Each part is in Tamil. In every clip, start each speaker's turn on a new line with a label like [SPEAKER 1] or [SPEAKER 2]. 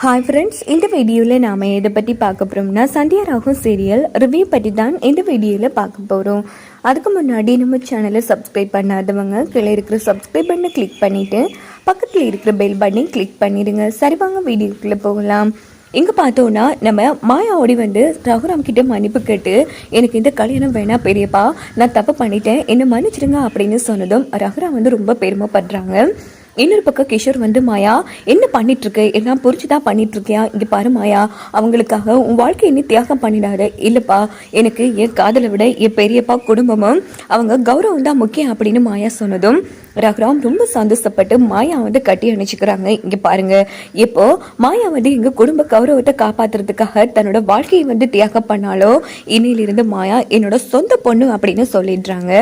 [SPEAKER 1] ஹாய் ஃப்ரெண்ட்ஸ் இந்த வீடியோவில் நாம் எதை பற்றி பார்க்க போகிறோம்னா சந்தியா ராகு சீரியல் ரிவ்யூ பற்றி தான் இந்த வீடியோவில் பார்க்க போகிறோம் அதுக்கு முன்னாடி நம்ம சேனலை சப்ஸ்கிரைப் பண்ணாதவங்க கீழே இருக்கிற சப்ஸ்கிரைப் பண்ணை கிளிக் பண்ணிவிட்டு பக்கத்தில் இருக்கிற பெல் பட்டனையும் கிளிக் பண்ணிடுங்க. சரி வாங்க வீடியோக்குள்ளே போகலாம். இங்கே பார்த்தோன்னா நம்ம மாயாவோடி வந்து ரகுராம் கிட்ட மன்னிப்பு கேட்டு எனக்கு இந்த கல்யாணம் வேணாம் பெரியப்பா நான் தப்பு பண்ணிட்டேன் என்னை மன்னிச்சிடுங்க அப்படின்னு சொன்னதும் ரகுராம் வந்து ரொம்ப பெருமைப்படுறாங்க. இன்னொரு பக்கம் கிஷோர் வந்து மாயா என்ன பண்ணிட்டு இருக்கு எல்லாம் புரிச்சுதான் பண்ணிட்டு இருக்கியா இங்க பாரு மாயா அவங்களுக்காக உன் வாழ்க்கை என்ன தியாகம் பண்ணிடாத. இல்லப்பா எனக்கு என் காதலை விட என் பெரியப்பா குடும்பமும் அவங்க கௌரவம் தான் முக்கியம் அப்படின்னு மாயா சொன்னதும் ரகுராம் ரொம்ப சந்தோஷப்பட்டு மாயா வந்து கட்டி அணைச்சிக்கிறாங்க. இங்க பாருங்க. இப்போ மாயா வந்து எங்க குடும்ப கௌரவத்தை காப்பாத்துறதுக்காக தன்னோட வாழ்க்கையை வந்து தியாகம் பண்ணாலோ இன்னையிலிருந்து மாயா என்னோட சொந்த பொண்ணு அப்படின்னு சொல்லிடுறாங்க.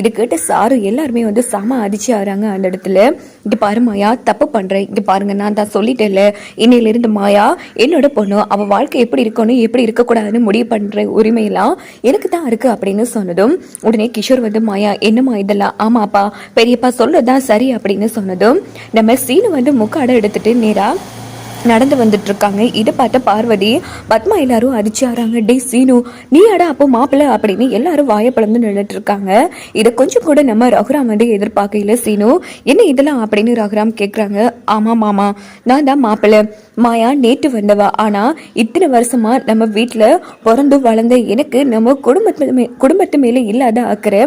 [SPEAKER 1] இது கேட்ட சாரு எல்லாருமே வந்து சம அதிர்ச்சி ஆறாங்க அந்த இடத்துல. இங்க பாரு மாயா தப்பு பண்றேன். இங்க பாருங்க நான் தான் சொல்லிட்டேன்ல. இன்னையிலிருந்து மாயா என்னோட பொண்ணு அவ வாழ்க்கை எப்படி இருக்கணும் எப்படி இருக்கக்கூடாதுன்னு முடிவு பண்ற உரிமையெல்லாம் எனக்கு தான் இருக்கு அப்படின்னு சொன்னதும் உடனே கிஷோர் வந்து மாயா என்னம்மா இதெல்லாம்? ஆமாப்பா பெரியப்பா சொல்லதான் சரி அப்படின்னு சொன்னதும் நம்ம சீனு வந்து முக்காடை எடுத்துட்டு நேரா நடந்து வந்துட்டு இருக்காங்க இதை பார்த்த பார்வதி பத்மா எல்லாரும் அடிச்சாராங்க. டே சீனு நீ அடா அப்போ மாப்பிள்ள அப்படின்னு எல்லாரும் வாயை நின்றுட்டு இருக்காங்க இதை கொஞ்சம் கூட நம்ம ரகுராம் வந்து எதிர்பார்க்கல சீனு. என்ன இதெல்லாம் அப்படின்னு ரகுராம் கேட்குறாங்க ஆமா மாமா நான் தான் மாப்பிள்ள மாயா நேற்று வந்தவா. ஆனா இத்தனை வருஷமா நம்ம வீட்டில் பிறந்து வளர்ந்த எனக்கு நம்ம குடும்பத்து மே குடும்பத்து மேலே இல்லாத அக்கறை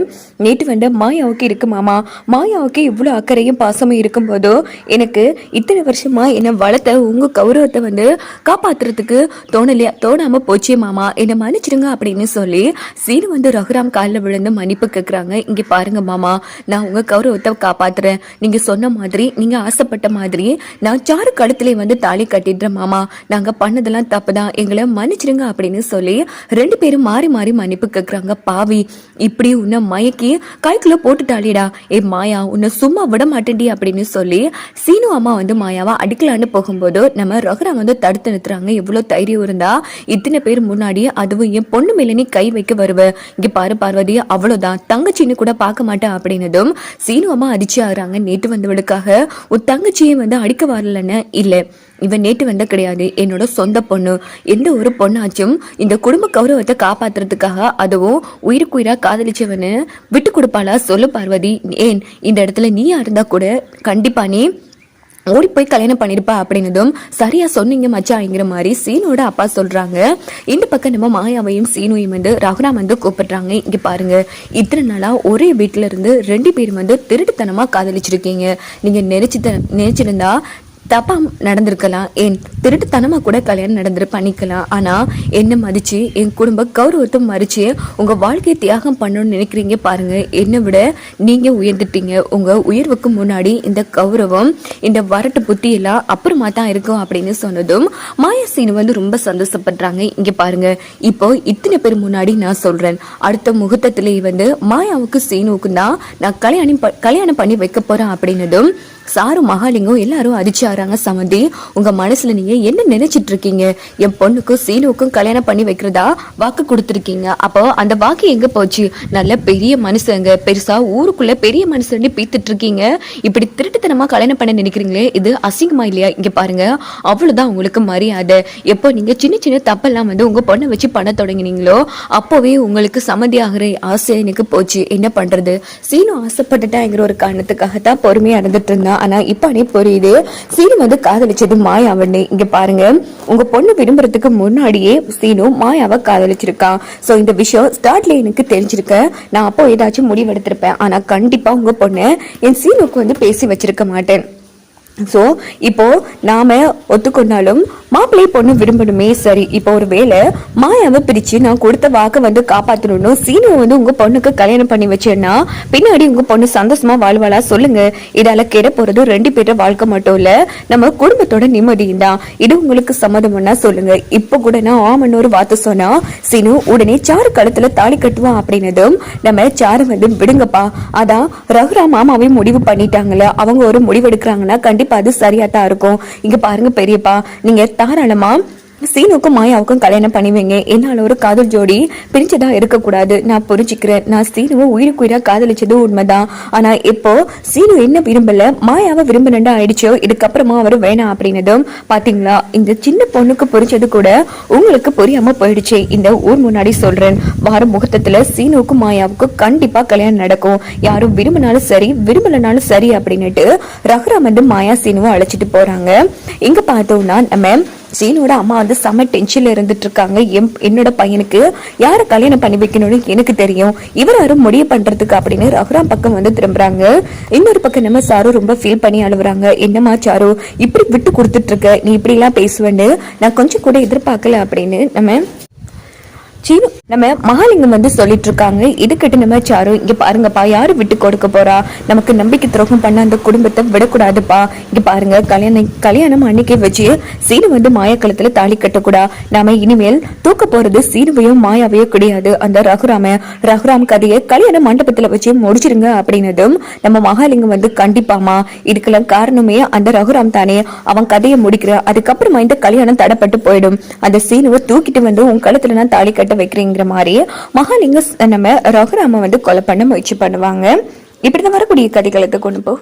[SPEAKER 1] நேற்று வந்த மாயாவுக்கு இருக்கு மாமா. மாயாவுக்கு இவ்வளோ அக்கறையும் பாசமும் இருக்கும்போதோ எனக்கு இத்தனை வருஷமா என்னை வளர்த்த உங்க கௌரவத்தை வந்து காப்பாத்துறதுக்கு தோணலையா? தோணாமல் போச்சே மாமா. என்னை மன்னிச்சிடுங்க அப்படின்னு சொல்லி சீனு வந்து ரகுராம் காலில் விழுந்து மன்னிப்பு கேட்குறாங்க இங்கே பாருங்க மாமா. நான் உங்கள் கௌரவத்தை காப்பாற்றுறேன் நீங்கள் சொன்ன மாதிரி நீங்கள் ஆசைப்பட்ட மாதிரி நான் சாரு கழுத்திலே வந்து தாலி கட்டிடுறேன் மாமா. நாங்கள் பண்ணதெல்லாம் தப்பு தான் எங்களை மன்னிச்சிடுங்க அப்படின்னு சொல்லி ரெண்டு பேரும் மாறி மாறி மன்னிப்பு கேட்குறாங்க பாவி இப்படி உன்னை மயக்கி கைக்குள்ளே போட்டுட்டாளிடா. ஏ மாயா உன்னை சும்மா விட மாட்டேன்டி அப்படின்னு சொல்லி சீனு அம்மா வந்து மாயாவா அடிக்கலான்னு போகும்போது நம்ம ரகுராம் வந்து தடுத்து நிறுத்துறாங்க. எவ்வளோ தைரியம் இருந்தா இத்தனை பேர் முன்னாடி அதுவும் என் பொண்ணு மேல நீ கை வைக்க வருவ. இங்க பாரு பார்வதி அவ்வளோதான் தங்கச்சின்னு கூட பார்க்க மாட்டேன் அப்படின்னதும் சீனு அம்மா அடிச்சு ஆகுறாங்க. நேற்று வந்தவளுக்காக உன் தங்கச்சியை வந்து அடிக்க வரலன்னு இல்லை. இவன் நேற்று வந்த கிடையாது. என்னோட சொந்த பொண்ணு. எந்த ஒரு பொண்ணாச்சும் இந்த குடும்ப கௌரவத்தை காப்பாத்துறதுக்காக அதுவும் உயிருக்குயிரா காதலிச்சவனு விட்டு கொடுப்பாளா? சொல்லு பார்வதி. ஏன்? இந்த இடத்துல நீயா இருந்தா கூட கண்டிப்பா நீ ஓடி போய் கல்யாணம் பண்ணிருப்பா அப்படின்னதும் சரியா சொன்னீங்க மச்சாங்கிற மாதிரி சீனோட அப்பா சொல்றாங்க. இந்த பக்கம் நம்ம மாயாவையும் சீனுவையும் வந்து ரகுராம் வந்து கூப்பிடுறாங்க. இங்க பாருங்க இத்தனை நாளா ஒரே வீட்டுல இருந்து ரெண்டு பேரும் வந்து திருட்டுத்தனமா காதலிச்சிருக்கீங்க. நீங்க நினைச்சு நினைச்சிருந்தா தப்பாக நடந்திருக்கலாம். ஏன் திருட்டுத்தனமாக கூட கல்யாணம் நடந்துரு பண்ணிக்கலாம் ஆனால் என்னை மதித்து என் குடும்ப கௌரவத்தை மறித்து உங்கள் வாழ்க்கையை தியாகம் பண்ணணும்னு நினைக்கிறீங்க பாருங்கள் என்னை விட நீங்கள் உயர்ந்துட்டீங்க. உங்கள் உயர்வுக்கு முன்னாடி இந்த கௌரவம் இந்த வரட்டு புத்தியெல்லாம் அப்புறமா தான் இருக்கும் அப்படின்னு சொன்னதும் மாயா சீனு வந்து ரொம்ப சந்தோஷப்படுறாங்க. இங்கே பாருங்கள் இப்போ இத்தனை பேர் முன்னாடி நான் சொல்கிறேன் அடுத்த முகூர்த்தத்திலேயே வந்து மாயாவுக்கு சீனுவுக்கு தான் நான் கல்யாணம் கல்யாணம் பண்ணி வைக்க போகிறேன் அப்படின்னதும் சாரு மகாலிங்கம் எல்லாரும் அதிர்ச்சாராங்க சமந்தி. உங்க மனசுல நீங்க என்ன நினைச்சிட்டு இருக்கீங்க என் பொண்ணுக்கும் சீனுவுக்கும் கல்யாணம் பண்ணி வைக்கிறதா வாக்கு கொடுத்துருக்கீங்க. அப்போ அந்த வாக்கு எங்க போச்சு? நல்ல பெரிய மனுஷங்க. பெருசா ஊருக்குள்ள பெரிய மனுஷன் பீத்துட்டு இருக்கீங்க இப்படி திருட்டுத்தனமா கல்யாணம் பண்ண நினைக்கிறீங்களே? இது அசிங்கமா இல்லையா? இங்க பாருங்க. அவ்வளவுதான் உங்களுக்கு மரியாதை. எப்போ நீங்க சின்ன சின்ன தப்பெல்லாம் வந்து உங்க பொண்ணை வச்சு பண்ண தொடங்கினீங்களோ அப்போவே உங்களுக்கு சம்மதி ஆகிற ஆசை எனக்கு போச்சு. என்ன பண்றது? சீனு ஆசைப்பட்டுட்டாங்கிற ஒரு காரணத்துக்காக தான் பொறுமையா இருந்துட்டு இருந்தா ஆனா இப்ப நீ புரியுது. சீனு வந்து காதலிச்சது மாயாவன்னு இங்க பாருங்க. உங்க பொண்ணு விரும்புறதுக்கு முன்னாடியே சீனு மாயாவை காதலிச்சிருக்கான் சோ இந்த விஷயம் ஸ்டார்ட்ல எனக்கு தெரிஞ்சிருக்க. நான் அப்போ ஏதாச்சும் முடிவெடுத்திருப்பேன். ஆனா கண்டிப்பா உங்க பொண்ணு என் சீனுக்கு வந்து பேசி வச்சிருக்க மாட்டேன். ஸோ இப்போ நாம ஒத்துக்கொண்டாலும் மாப்பிள்ளை பொண்ணு விரும்பணுமே சரி இப்போ ஒரு வேளை மாயாவை பிரிச்சு நான் கொடுத்த வாக்கை வந்து காப்பாற்றணும் சீனுவை வந்து உங்க பொண்ணுக்கு கல்யாணம் பண்ணி வச்சேன்னா பின்னாடி உங்க பொண்ணு சந்தோஷமா வாழ்வாளா சொல்லுங்க. இதால கெட போறது ரெண்டு பேர வாழ்க்கை மட்டும் இல்ல நம்ம குடும்பத்தோட நிம்மதியும் தான். இது உங்களுக்கு சம்மதம்னா சொல்லுங்க. இப்போ கூட நான் ஆமன்னு ஒரு வார்த்தை சொன்னா சீனு உடனே சாரு கழுத்துல தாலி கட்டுவான் அப்படின்னதும் நம்ம சாரு வந்து விடுங்கப்பா. அதான் ரகுரா மாமாவே முடிவு பண்ணிட்டாங்களே அவங்க ஒரு முடிவு எடுக்கிறாங்கன்னா கண்டிப்பா அது சரியா தான் இருக்கும். இங்க பாருங்க பெரியப்பா நீங்க தாராளமா சீனுக்கும் மாயாவுக்கும் கல்யாணம் பண்ணுவீங்க என்னால ஒரு காதல் ஜோடி பிரிஞ்சதா இருக்கக்கூடாது. நான் புரிஞ்சுக்கிறேன். நான் சீனுவை உயிருக்கு உயிரா காதலிச்சது உண்மைதான். ஆனா இப்போ சீனு என்ன விரும்பல? மாயாவை விரும்பினண்டா ஆயிடுச்சோ? இதுக்கப்புறமா அவர் வேணாம் அப்படின்னதும் பார்த்தீங்களா இந்த சின்ன பொண்ணுக்கு புரிஞ்சது கூட உங்களுக்கு புரியாம போயிடுச்சு. இந்த ஊர் முன்னாடி சொல்றேன். வார முகூர்த்தத்துல சீனுவுக்கும் மாயாவுக்கும் கண்டிப்பா கல்யாணம் நடக்கும். யாரும் விரும்பினாலும் சரி விரும்பலனாலும் சரி அப்படின்னுட்டு ரகுராம் வந்து மாயா சீனுவை அழைச்சிட்டு போறாங்க. இங்க பார்த்தோம்னா நம்ம சீனோட அம்மா வந்து செம டென்ஷன்ல இருந்துட்டு இருக்காங்க என் என்னோட பையனுக்கு யாரை கல்யாணம் பண்ணி வைக்கணும்னு எனக்கு தெரியும். இவர் யாரும் முடிவு பண்றதுக்கு அப்படின்னு ரகுராம் பக்கம் வந்து திரும்புறாங்க. இன்னொரு பக்கம் நம்ம சாரு ரொம்ப ஃபீல் பண்ணி அழுவுறாங்க. என்னம்மா சாரு இப்படி விட்டு கொடுத்துட்டு இருக்க நீ இப்படி எல்லாம் பேசுவேன்னு நான் கொஞ்சம் கூட எதிர்பார்க்கல அப்படின்னு நம்ம சீனு. நம்ம மகாலிங்கம் வந்து சொல்லிட்டு இருக்காங்க இதுக்கிட்ட நம்ம சாரு இங்க பாருங்கப்பா யாரு விட்டு கொடுக்க போறா? நமக்கு நம்பிக்கை துரோகம் பண்ண அந்த குடும்பத்தை விடக்கூடாதுப்பா. இங்க பாருங்க கல்யாணம் கல்யாணம் அன்னைக்கே வச்சு சீனு வந்து மாயக்களத்துல தாலி கட்டக்கூடா. நாம இனிமேல் தூக்க போறது சீனுவையும் மாயாவையோ கிடையாது. அந்த ரகுராம ரகுராம் கதையை கல்யாண மண்டபத்துல வச்சு முடிச்சிருங்க அப்படின்னதும் நம்ம மகாலிங்கம் வந்து கண்டிப்பாமா இதுக்கெல்லாம் காரணமே அந்த ரகுராம் தானே. அவன் கதையை முடிக்கிற அதுக்கப்புறமா இந்த கல்யாணம் தடப்பட்டு போயிடும். அந்த சீனுவை தூக்கிட்டு வந்து உன் கழுத்துல நான் தாலி கட்ட வைக்கிறேங்கிற மாதிரி மகாலிங்க நம்ம ரகுராம வந்து கொலை பண்ண முயற்சி பண்ணுவாங்க. இப்படிதான் வரக்கூடிய கதைகளுக்கு கொண்டு போக